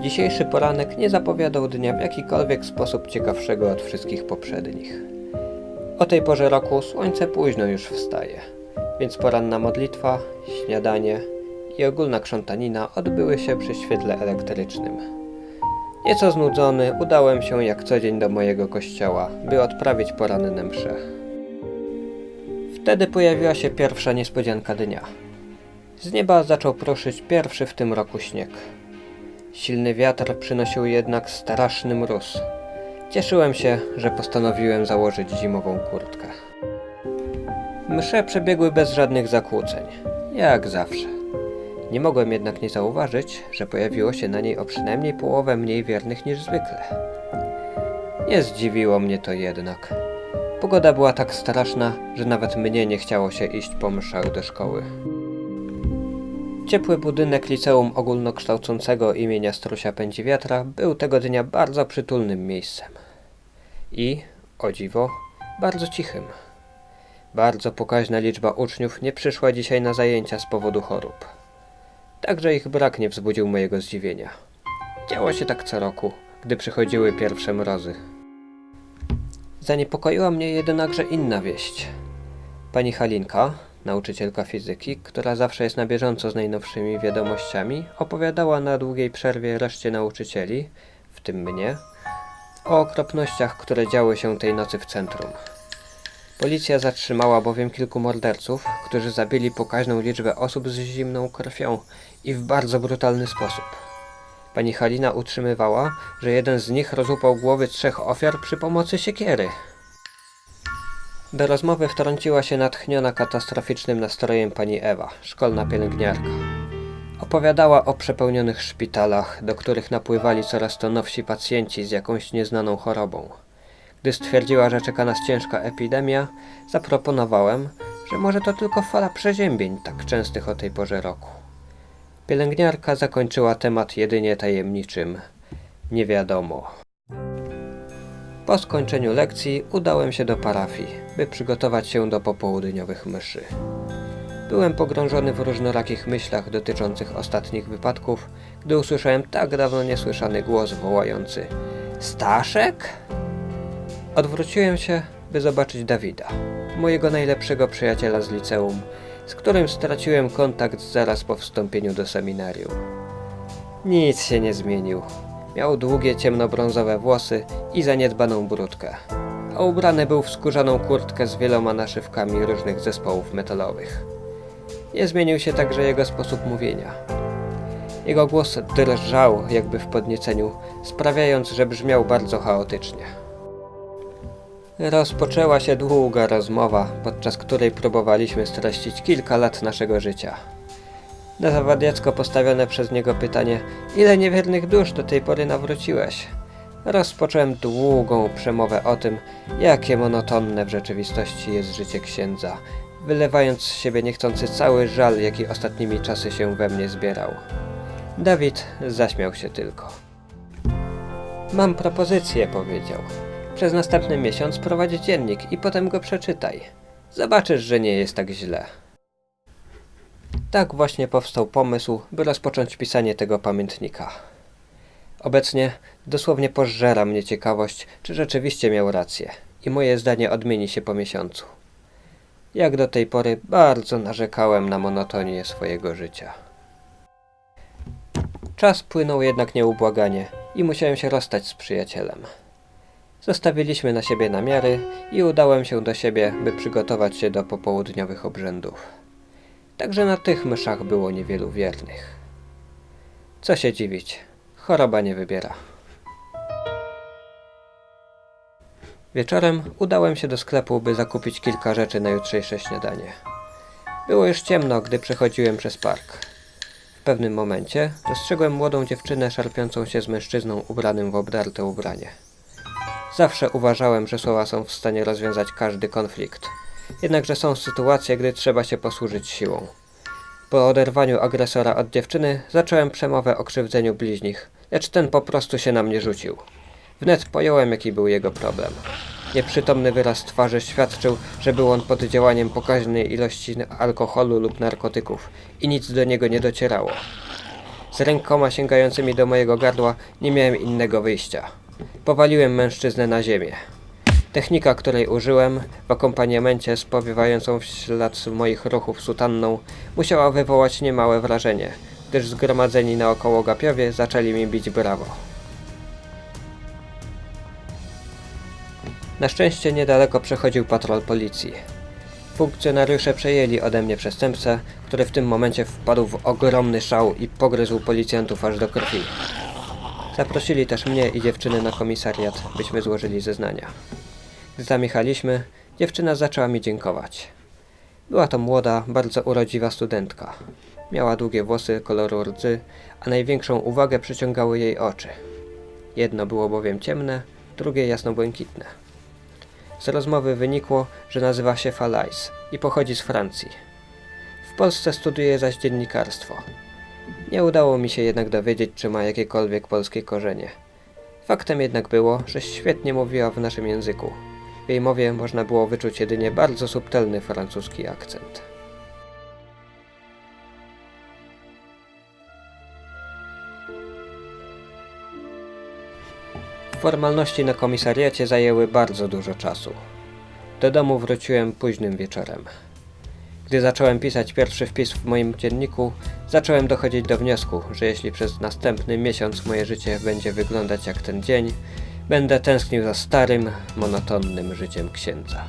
Dzisiejszy poranek nie zapowiadał dnia w jakikolwiek sposób ciekawszego od wszystkich poprzednich. O tej porze roku słońce późno już wstaje, więc poranna modlitwa, śniadanie i ogólna krzątanina odbyły się przy świetle elektrycznym. Nieco znudzony, udałem się jak co dzień do mojego kościoła, by odprawić poranne msze. Wtedy pojawiła się pierwsza niespodzianka dnia. Z nieba zaczął proszyć pierwszy w tym roku śnieg. Silny wiatr przynosił jednak straszny mróz. Cieszyłem się, że postanowiłem założyć zimową kurtkę. Msze przebiegły bez żadnych zakłóceń, jak zawsze. Nie mogłem jednak nie zauważyć, że pojawiło się na niej o przynajmniej połowę mniej wiernych niż zwykle. Nie zdziwiło mnie to jednak. Pogoda była tak straszna, że nawet mnie nie chciało się iść po mszach do szkoły. Ciepły budynek liceum ogólnokształcącego imienia Strusia Pędziwiatra był tego dnia bardzo przytulnym miejscem. I, o dziwo, bardzo cichym. Bardzo pokaźna liczba uczniów nie przyszła dzisiaj na zajęcia z powodu chorób. Także ich brak nie wzbudził mojego zdziwienia. Działo się tak co roku, gdy przychodziły pierwsze mrozy. Zaniepokoiła mnie jednakże inna wieść. Pani Halinka, nauczycielka fizyki, która zawsze jest na bieżąco z najnowszymi wiadomościami, opowiadała na długiej przerwie reszcie nauczycieli, w tym mnie, o okropnościach, które działy się tej nocy w centrum. Policja zatrzymała bowiem kilku morderców, którzy zabili pokaźną liczbę osób z zimną krwią i w bardzo brutalny sposób. Pani Halina utrzymywała, że jeden z nich rozłupał głowy trzech ofiar przy pomocy siekiery. Do rozmowy wtrąciła się natchniona katastroficznym nastrojem pani Ewa, szkolna pielęgniarka. Opowiadała o przepełnionych szpitalach, do których napływali coraz to nowsi pacjenci z jakąś nieznaną chorobą. Gdy stwierdziła, że czeka nas ciężka epidemia, zaproponowałem, że może to tylko fala przeziębień tak częstych o tej porze roku. Pielęgniarka zakończyła temat jedynie tajemniczym. Nie wiadomo. Po skończeniu lekcji udałem się do parafii, by przygotować się do popołudniowych mszy. Byłem pogrążony w różnorakich myślach dotyczących ostatnich wypadków, gdy usłyszałem tak dawno niesłyszany głos wołający Staszek? Odwróciłem się, by zobaczyć Dawida, mojego najlepszego przyjaciela z liceum, z którym straciłem kontakt zaraz po wstąpieniu do seminarium. Nic się nie zmienił. Miał długie ciemnobrązowe włosy i zaniedbaną brudkę, a ubrany był w skórzaną kurtkę z wieloma naszywkami różnych zespołów metalowych. Nie zmienił się także jego sposób mówienia. Jego głos drżał jakby w podnieceniu, sprawiając, że brzmiał bardzo chaotycznie. Rozpoczęła się długa rozmowa, podczas której próbowaliśmy streścić kilka lat naszego życia. Na zawadiacko postawione przez niego pytanie, ile niewiernych dusz do tej pory nawróciłeś? Rozpocząłem długą przemowę o tym, jakie monotonne w rzeczywistości jest życie księdza, wylewając z siebie niechcący cały żal, jaki ostatnimi czasy się we mnie zbierał. Dawid zaśmiał się tylko. Mam propozycję, powiedział. Przez następny miesiąc prowadź dziennik i potem go przeczytaj. Zobaczysz, że nie jest tak źle. Tak właśnie powstał pomysł, by rozpocząć pisanie tego pamiętnika. Obecnie dosłownie pożera mnie ciekawość, czy rzeczywiście miał rację i moje zdanie odmieni się po miesiącu. Jak do tej pory bardzo narzekałem na monotonię swojego życia. Czas płynął jednak nieubłaganie i musiałem się rozstać z przyjacielem. Zostawiliśmy na siebie namiary i udałem się do siebie, by przygotować się do popołudniowych obrzędów. Także na tych myszach było niewielu wiernych. Co się dziwić, choroba nie wybiera. Wieczorem udałem się do sklepu, by zakupić kilka rzeczy na jutrzejsze śniadanie. Było już ciemno, gdy przechodziłem przez park. W pewnym momencie dostrzegłem młodą dziewczynę szarpiącą się z mężczyzną ubranym w obdarte ubranie. Zawsze uważałem, że słowa są w stanie rozwiązać każdy konflikt. Jednakże są sytuacje, gdy trzeba się posłużyć siłą. Po oderwaniu agresora od dziewczyny zacząłem przemowę o krzywdzeniu bliźnich, lecz ten po prostu się na mnie rzucił. Wnet pojąłem, jaki był jego problem. Nieprzytomny wyraz twarzy świadczył, że był on pod działaniem pokaźnej ilości alkoholu lub narkotyków i nic do niego nie docierało. Z rękoma sięgającymi do mojego gardła nie miałem innego wyjścia. Powaliłem mężczyznę na ziemię. Technika, której użyłem, w akompaniamencie z powiewającą w ślad moich ruchów sutanną, musiała wywołać niemałe wrażenie, gdyż zgromadzeni naokoło gapiowie zaczęli mi bić brawo. Na szczęście niedaleko przechodził patrol policji. Funkcjonariusze przejęli ode mnie przestępcę, który w tym momencie wpadł w ogromny szał i pogryzł policjantów aż do krwi. Zaprosili też mnie i dziewczynę na komisariat, byśmy złożyli zeznania. Gdy zamiechaliśmy, dziewczyna zaczęła mi dziękować. Była to młoda, bardzo urodziwa studentka. Miała długie włosy koloru rdzy, a największą uwagę przyciągały jej oczy. Jedno było bowiem ciemne, drugie jasnobłękitne. Z rozmowy wynikło, że nazywa się Falais i pochodzi z Francji. W Polsce studiuje zaś dziennikarstwo. Nie udało mi się jednak dowiedzieć, czy ma jakiekolwiek polskie korzenie. Faktem jednak było, że świetnie mówiła w naszym języku. W jej mowie można było wyczuć jedynie bardzo subtelny francuski akcent. Formalności na komisariacie zajęły bardzo dużo czasu. Do domu wróciłem późnym wieczorem. Gdy zacząłem pisać pierwszy wpis w moim dzienniku, zacząłem dochodzić do wniosku, że jeśli przez następny miesiąc moje życie będzie wyglądać jak ten dzień, będę tęsknił za starym, monotonnym życiem księdza.